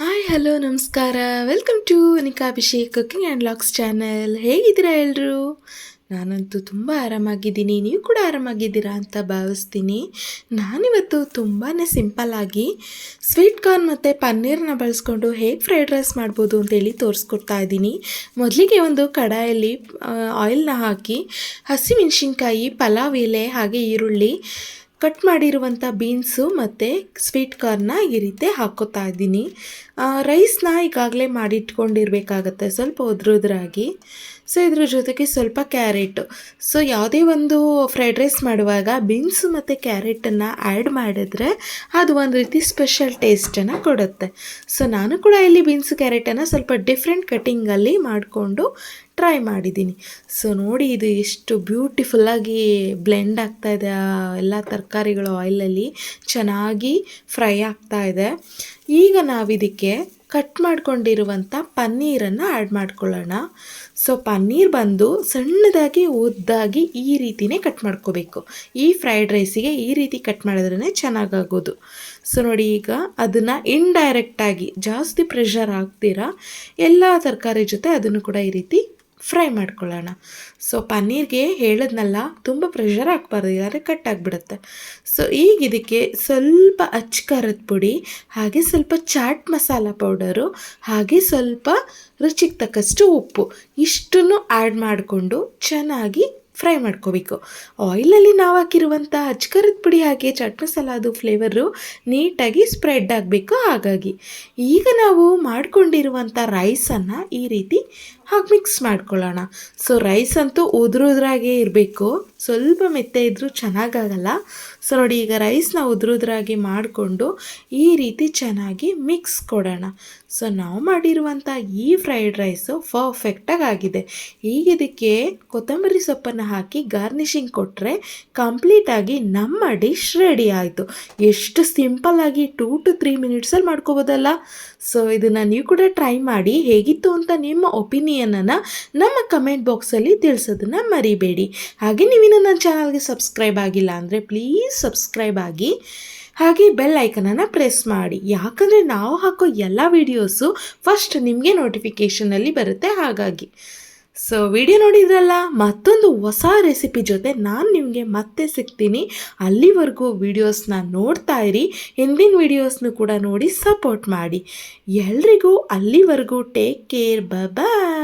Hi, hello, ನಮಸ್ಕಾರ. Welcome to Anika Abhishek cooking and vlogs channel ಹೇಗಿದ್ದೀರಾ ಎಲ್ಲರೂ ನಾನಂತೂ ತುಂಬ ಆರಾಮಾಗಿದ್ದೀನಿ. ನೀವು ಕೂಡ ಆರಾಮಾಗಿದ್ದೀರಾ ಅಂತ ಭಾವಿಸ್ತೀನಿ. ನಾನಿವತ್ತು ತುಂಬಾ ಸಿಂಪಲ್ಲಾಗಿ ಸ್ವೀಟ್ ಕಾರ್ನ್ ಮತ್ತು ಪನ್ನೀರನ್ನ ಬಳಸ್ಕೊಂಡು ಹೇಗೆ ಫ್ರೈಡ್ ರೈಸ್ ಮಾಡ್ಬೋದು ಅಂತೇಳಿ ತೋರಿಸ್ಕೊಡ್ತಾ ಇದ್ದೀನಿ. ಮೊದಲಿಗೆ ಒಂದು ಕಡಾಯಲ್ಲಿ ಆಯಿಲ್ನ ಹಾಕಿ ಹಸಿಮೆಣ್ಸಿನ್ಕಾಯಿ, ಪಲಾವ್, ಎಲೆ, ಹಾಗೆ ಈರುಳ್ಳಿ ಕಟ್ ಮಾಡಿರುವಂಥ ಬೀನ್ಸು ಮತ್ತು ಸ್ವೀಟ್ ಕಾರ್ನ ಈ ರೀತಿ ಹಾಕೋತಾ ಇದ್ದೀನಿ. ರೈಸ್ನ ಈಗಾಗಲೇ ಮಾಡಿಟ್ಕೊಂಡಿರಬೇಕಾಗತ್ತೆ ಸ್ವಲ್ಪ ಉದ್ರುದ್ರಾಗಿ. ಸೊ, ಇದ್ರ ಜೊತೆಗೆ ಸ್ವಲ್ಪ ಕ್ಯಾರೆಟು. ಸೊ, ಯಾವುದೇ ಒಂದು ಫ್ರೈಡ್ ರೈಸ್ ಮಾಡುವಾಗ ಬೀನ್ಸು ಮತ್ತು ಕ್ಯಾರೆಟನ್ನು ಆ್ಯಡ್ ಮಾಡಿದ್ರೆ ಅದು ಒಂದು ರೀತಿ ಸ್ಪೆಷಲ್ ಟೇಸ್ಟನ್ನು ಕೊಡುತ್ತೆ. ಸೊ, ನಾನು ಕೂಡ ಇಲ್ಲಿ ಬೀನ್ಸು ಕ್ಯಾರೆಟನ್ನು ಸ್ವಲ್ಪ ಡಿಫ್ರೆಂಟ್ ಕಟ್ಟಿಂಗಲ್ಲಿ ಮಾಡಿಕೊಂಡು ಟ್ರೈ ಮಾಡಿದ್ದೀನಿ. ಸೊ ನೋಡಿ ಇದು ಎಷ್ಟು ಬ್ಯೂಟಿಫುಲ್ಲಾಗಿ ಬ್ಲೆಂಡ್ ಆಗ್ತಾ ಇದೆ ಎಲ್ಲ ತರಕಾರಿಗಳು ಆಯಿಲಲ್ಲಿ ಚೆನ್ನಾಗಿ ಫ್ರೈ ಆಗ್ತಾ ಇದೆ. ಈಗ ನಾವಿದಕ್ಕೆ ಕಟ್ ಮಾಡ್ಕೊಂಡಿರುವಂಥ ಪನ್ನೀರನ್ನು ಆ್ಯಡ್ ಮಾಡ್ಕೊಳ್ಳೋಣ. ಸೊ ಪನ್ನೀರ್ ಬಂದು ಸಣ್ಣದಾಗಿ, ಉದ್ದಾಗಿ ಈ ರೀತಿನೇ ಕಟ್ ಮಾಡ್ಕೋಬೇಕು. ಈ ಫ್ರೈಡ್ ರೈಸಿಗೆ ಈ ರೀತಿ ಕಟ್ ಮಾಡಿದ್ರೇ ಚೆನ್ನಾಗಾಗೋದು. ಸೊ ನೋಡಿ ಈಗ ಅದನ್ನು ಇಂಡೈರೆಕ್ಟಾಗಿ ಜಾಸ್ತಿ ಪ್ರೆಷರ್ ಆಗ್ತೀರಾ ಎಲ್ಲ ತರಕಾರಿ ಜೊತೆ ಅದನ್ನು ಕೂಡ ಈ ರೀತಿ ಫ್ರೈ ಮಾಡ್ಕೊಳ್ಳೋಣ. ಸೊ ಪನ್ನೀರ್ಗೆ ಹೇಳಿದ್ನಲ್ಲ, ತುಂಬ ಪ್ರೆಷರ್ ಹಾಕ್ಬಾರ್ದು ಇಲ್ಲಾಂದರೆ ಕಟ್ ಆಗಿಬಿಡುತ್ತೆ. ಸೊ ಈಗ ಇದಕ್ಕೆ ಸ್ವಲ್ಪ ಖಾರದ ಪುಡಿ, ಹಾಗೆ ಸ್ವಲ್ಪ ಚಾಟ್ ಮಸಾಲ ಪೌಡರು ಹಾಗೆ ಸ್ವಲ್ಪ ರುಚಿಗೆ ತಕ್ಕಷ್ಟು ಉಪ್ಪು, ಇಷ್ಟನ್ನು ಆ್ಯಡ್ ಮಾಡಿಕೊಂಡು ಚೆನ್ನಾಗಿ ಫ್ರೈ ಮಾಡ್ಕೋಬೇಕು. ಆಯಿಲಲ್ಲಿ ನಾವು ಹಾಕಿರುವಂಥ ಅಚ್ಕರದ ಪುಡಿ ಹಾಗೆ ಚಟ್ ಮಸಾಲ ಅದು ಫ್ಲೇವರು ನೀಟಾಗಿ ಸ್ಪ್ರೆಡ್ ಆಗಬೇಕು ಹಾಗಾಗಿ. ಈಗ ನಾವು ಮಾಡ್ಕೊಂಡಿರುವಂಥ ರೈಸನ್ನು ಈ ರೀತಿ ಹಾಗೆ ಮಿಕ್ಸ್ ಮಾಡ್ಕೊಳ್ಳೋಣ. ಸೊ ರೈಸ್ ಅಂತೂ ಉದುರುದ್ರಾಗೆ ಇರಬೇಕು. ಸ್ವಲ್ಪ ಮೆತ್ತೆ ಇದ್ದರೂ ಚೆನ್ನಾಗಾಗಲ್ಲ. ಸೊ ನೋಡಿ ಈಗ ರೈಸ್ನ ಉದುರುದ್ರಾಗೆ ಮಾಡಿಕೊಂಡು ಈ ರೀತಿ ಚೆನ್ನಾಗಿ ಮಿಕ್ಸ್ ಕೊಡೋಣ. ಸೊ ನಾವು ಮಾಡಿರುವಂಥ ಈ ಫ್ರೈಡ್ ರೈಸು ಪರ್ಫೆಕ್ಟಾಗಿ ಆಗಿದೆ. ಈಗ ಇದಕ್ಕೆ ಕೊತ್ತಂಬರಿ ಸೊಪ್ಪನ್ನು ಹಾಕಿ ಗಾರ್ನಿಷಿಂಗ್ ಕೊಟ್ಟರೆ ಕಂಪ್ಲೀಟಾಗಿ ನಮ್ಮ ಡಿಶ್ ರೆಡಿ ಆಯಿತು. ಎಷ್ಟು ಸಿಂಪಲ್ಲಾಗಿ ಟೂ ಟು ತ್ರೀ ಮಿನಿಟ್ಸಲ್ಲಿ ಮಾಡ್ಕೋಬೋದಲ್ಲ? ಸೊ ಇದನ್ನು ನೀವು ಕೂಡ ಟ್ರೈ ಮಾಡಿ ಹೇಗಿತ್ತು ಅಂತ ನಿಮ್ಮ ಒಪಿನಿಯನನ್ನು ನಮ್ಮ ಕಮೆಂಟ್ ಬಾಕ್ಸಲ್ಲಿ ತಿಳಿಸೋದನ್ನು ಮರಿಬೇಡಿ. ಹಾಗೆ ನೀವಿನ್ನು ನನ್ನ ಚಾನಲ್ಗೆ ಸಬ್ಸ್ಕ್ರೈಬ್ ಆಗಿಲ್ಲ ಅಂದರೆ ಪ್ಲೀಸ್ ಸಬ್ಸ್ಕ್ರೈಬ್ ಆಗಿ. ಹಾಗೆ ಬೆಲ್ ಐಕನನ್ನು ಪ್ರೆಸ್ ಮಾಡಿ. ಯಾಕಂದರೆ ನಾವು ಹಾಕೋ ಎಲ್ಲ ವೀಡಿಯೋಸು ಫಸ್ಟ್ ನಿಮಗೆ ನೋಟಿಫಿಕೇಷನಲ್ಲಿ ಬರುತ್ತೆ ಹಾಗಾಗಿ. ಸೊ ವಿಡಿಯೋ ನೋಡಿದ್ರಲ್ಲ, ಮತ್ತೊಂದು ಹೊಸ ರೆಸಿಪಿ ಜೊತೆ ನಾನು ನಿಮಗೆ ಮತ್ತೆ ಸಿಗ್ತೀನಿ. ಅಲ್ಲಿವರೆಗೂ ವೀಡಿಯೋಸ್ನ ನೋಡ್ತಾ ಇರಿ, ಹಿಂದಿನ ವೀಡಿಯೋಸ್ನು ಕೂಡ ನೋಡಿ ಸಪೋರ್ಟ್ ಮಾಡಿ. ಎಲ್ರಿಗೂ ಅಲ್ಲಿವರೆಗೂ ಟೇಕ್ ಕೇರ್ ಬಾಯ್